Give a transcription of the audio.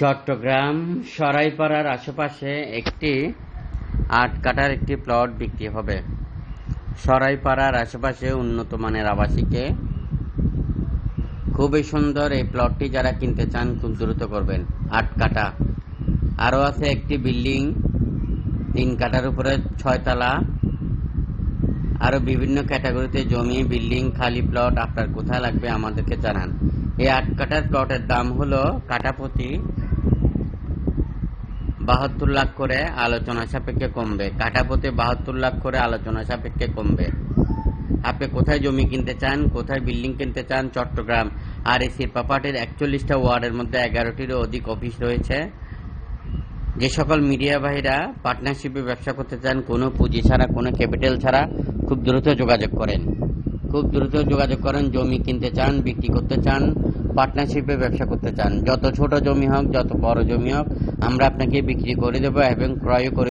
চট্টগ্রাম সরাইপাড়ার আশেপাশে একটি আট কাটার একটি প্লট বিক্রি হবে। সরাইপাড়ার আশেপাশে উন্নত মানের আবাসিকে। খুবই সুন্দর এই প্লটটি যারা কিনতে চান, খুব দ্রুত করবেন। আট কাটা আরও আছে একটি বিল্ডিং। তিন কাটার উপরে ছয়তলা আরও বিভিন্ন ক্যাটাগরিতে জমি, বিল্ডিং, খালি প্লট আপনার কোথায় লাগবে আমাদেরকে জানান। এই আট কাটার প্লটের দাম হলো কাঠাপতি বাহাত্তর লাখ করে আলোচনা সাপেক্ষে কমবে। কাঠাপতি বাহাত্তর লাখ করে আলোচনা সাপেক্ষে কমবে। আপনি কোথায় জমি কিনতে চান, কোথায় বিল্ডিং কিনতে চান, চট্টগ্রাম আর এই প্রপার্টির একচল্লিশটা ওয়ার্ডের মধ্যে এগারোটিরও অধিক অফিস রয়েছে। যে সকল মিডিয়া ভাইরা পার্টনারশিপে ব্যবসা করতে চান, কোনো পুঁজি ছাড়া, কোনো ক্যাপিটাল ছাড়া খুব দ্রুত যোগাযোগ করেন। খুব দ্রুত যোগাযোগ করেন, জমি কিনতে চান, বিক্রি করতে চান পার্টনারশিপে ব্যবসা করতে চান। যত ছোট জমি হোক, যত বড় জমি হোক, আমরা আপনাকে বিক্রি করে দেবো এবং ক্রয় করে